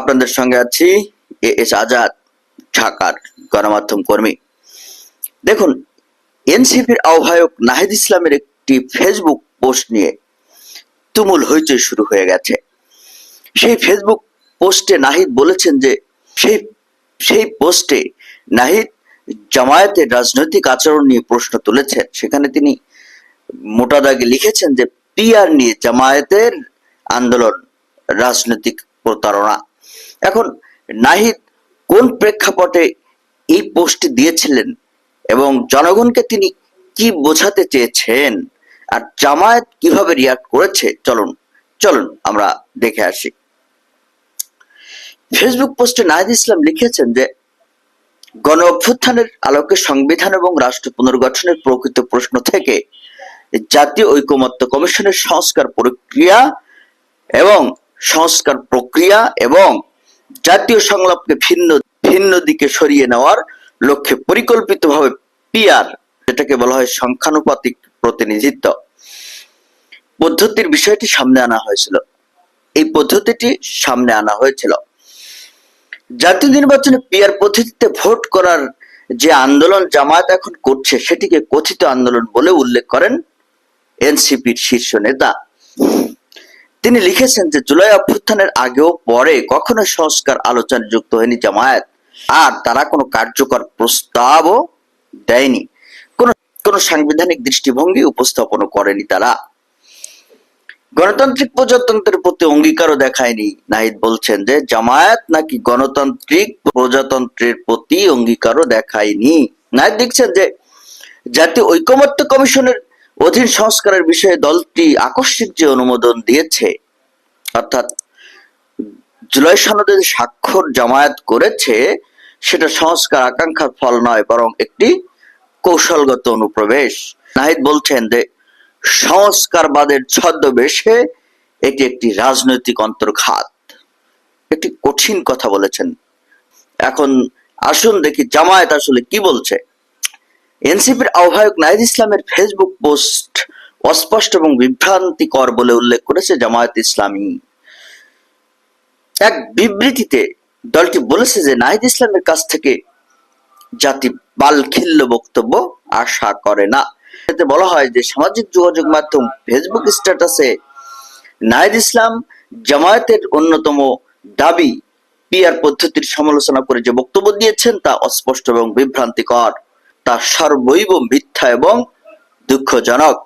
আপনাদের সঙ্গে আছি এ এস আজাদ, ঢাকার গণমাধ্যম কর্মী। দেখুন, এনসিপির আহ্বায়ক নাহিদ ইসলামের একটি ফেসবুক পোস্ট নিয়ে তুমুল হইচই শুরু হয়ে গেছে। সেই ফেসবুক পোস্টে নাহিদ বলেছেন যে, সেই সেই পোস্টে নাহিদ জামায়াতের রাজনৈতিক আচরণ নিয়ে প্রশ্ন তুলেছেন। সেখানে তিনি মোটা দাগে লিখেছেন যে, পিআর নিয়ে জামায়াতের আন্দোলন রাজনৈতিক প্রতারণা। এখন নাহিদ কোন প্রেক্ষাপটে এই পোস্টটি দিয়েছিলেন এবং জনগণকে তিনি কি বোঝাতে চেয়েছেন আর জামায়াত কীভাবে রিয়াক্ট করেছে? চলুন চলুন আমরা দেখে আসি। ফেসবুক পোস্টে নাহিদ ইসলাম লিখেছেন যে, গণ অভ্যুত্থানের আলোকে সংবিধান এবং রাষ্ট্র পুনর্গঠনের প্রকৃত প্রশ্ন থেকে জাতীয় ঐকমত্য কমিশনের সংস্কার প্রক্রিয়া এবং সংস্কার প্রক্রিয়া এবং জাতীয় সংলাপকে ভিন্ন ভিন্ন দিকে সরিয়ে নেওয়ার লক্ষ্যে পরিকল্পিতভাবে পিআর, যেটাকে বলা হয় সংখ্যানুপাতিক প্রতিনিধিত্ব। পদ্ধতির বিষয়টি সামনে আনা হয়েছিল। এই পদ্ধতিটি সামনে আনা হয়েছিল। জাতীয় নির্বাচনে পিআর পদ্ধতিতে ভোট করার যে আন্দোলন জামায়াত এখন করছে, সেটিকে কথিত আন্দোলন বলে উল্লেখ করেন এনসিপির শীর্ষ নেতা। তিনি লিখেছেন যে, জুলাই অভ্যুত্থানের আগেও পরে কখনো সংস্কার আলোচনায় যুক্ত হয়নি জামায়াত। আর তারা কোনো কার্যকর প্রস্তাবও দেয়নি। কোন সাংবিধানিক দৃষ্টিভঙ্গি উপস্থাপনও করেনি তারা। গণতান্ত্রিক প্রজাতন্ত্রের প্রতি অঙ্গীকারও দেখায়নি। নাহিদ বলছেন যে, জামায়াত নাকি গণতান্ত্রিক প্রজাতন্ত্রের প্রতি অঙ্গীকারও দেখায়নি। নাহিদ দেখছেন যে, জাতীয় ঐকমত্য কমিশনের অধীন সংস্কারের বিষয়ে দলটি আকস্মিক যে অনুমোদন দিয়েছে, অর্থাৎ জুলাই সনদে স্বাক্ষর জামায়াত করেছে, সেটা সংস্কার আকাঙ্ক্ষার ফল নয়, বরং একটি কৌশলগত অনুপ্রবেশ। নাহিদ বলছেন যে, সংস্কারবাদের ছদ্মবেশে এটি একটি রাজনৈতিক অন্তর্ঘাত। একটি কঠিন কথা বলেছেন। এখন আসুন দেখি জামায়াত আসলে কি বলছে। এনসিপির আহ্বায়ক নাহিদ ইসলামের ফেসবুক পোস্ট অস্পষ্ট এবং বিভ্রান্তিকর বলে উল্লেখ করেছে জামায়াত ইসলামী। এক বিবৃতিতে দলটি বলেছে যে নাহিদ ইসলামের কাছ থেকে জাতি বালখিল্য বক্তব্য আশা করে না। এতে বলা হয় যে সামাজিক যোগাযোগ মাধ্যম ফেসবুক স্ট্যাটাসে নাহিদ ইসলাম জামায়াতের অন্যতম দাবি, পিআর পদ্ধতির সমালোচনা করে যে বক্তব্য দিয়েছেন তা অস্পষ্ট এবং বিভ্রান্তিকর। তা সর্বৈব মিথ্যা এবং দুঃখজনক।